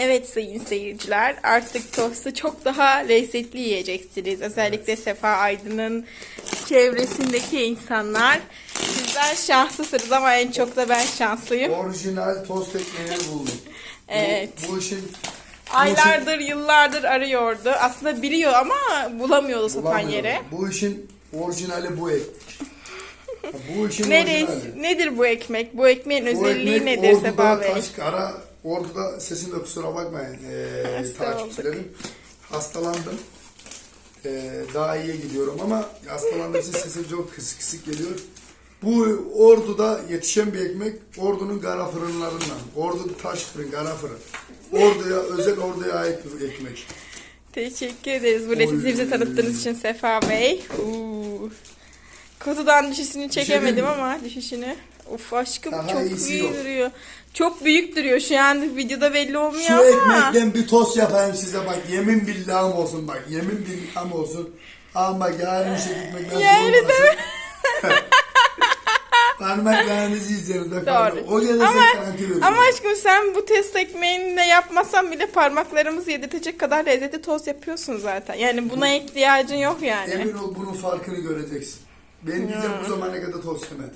Evet sayın seyirciler artık tostu çok daha lezzetli yiyeceksiniz. Özellikle Sefa Aydın'ın çevresindeki insanlar. Sizler şanslısınız ama en çok da ben şanslıyım. Orijinal tost ekmeğini buldum. Evet. Bu, bu işin Aylardır yıllardır arıyordu. Aslında biliyor ama bulamıyordu satan yere. Bu işin orijinali bu ekmek. Bu işin Neresi, orijinali. nedir bu ekmek? Bu ekmeğin Bu özelliği ekmek nedir Sefa Bey? taş kara. Ordu'da sesimle kusura bakmayın Hasta takipçilerim. Hastalandım. Ee, daha iyiye gidiyorum ama hastalandığım için sesim çok kısık kısık geliyor. Bu Ordu'da yetişen bir ekmek Ordu'nun kara fırınlarından. Ordu taş fırın, kara fırın. Ordu'ya, özel Ordu'ya ait bir ekmek. Teşekkür ederiz bu lezzeti bize tanıttığınız için Sefa Bey. Uuu. Kutudan düşüşünü çekemedim mi? ama düşüşünü. Of aşkım Daha çok iyisi büyük yok. duruyor. Çok büyük duruyor şu an videoda belli olmuyor Şu ama. ekmekten bir tost yapayım size bak. Yemin billahım olsun bak. Yemin billahım olsun. Ama yarın işe gitmek nasıl olmasın. değil Parmaklarınızı izleriz. Bak, Doğru. O gelirse Ama, garanti veriyorum. ama aşkım sen bu test ekmeğini de yapmasan bile parmaklarımızı yedirtecek kadar lezzetli tost yapıyorsun zaten. Yani buna ihtiyacın yok yani. Emin ol bunun farkını göreceksin. Ben diyeceğim bu zamana kadar tost yemedim.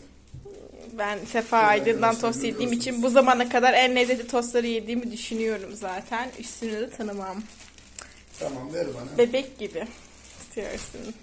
Ben Sefa Aydın'dan tost yediğim için bu zamana kadar en lezzetli tostları yediğimi düşünüyorum zaten. Üstünü de tanımam. Tamam ver bana. Bebek gibi istiyorsun.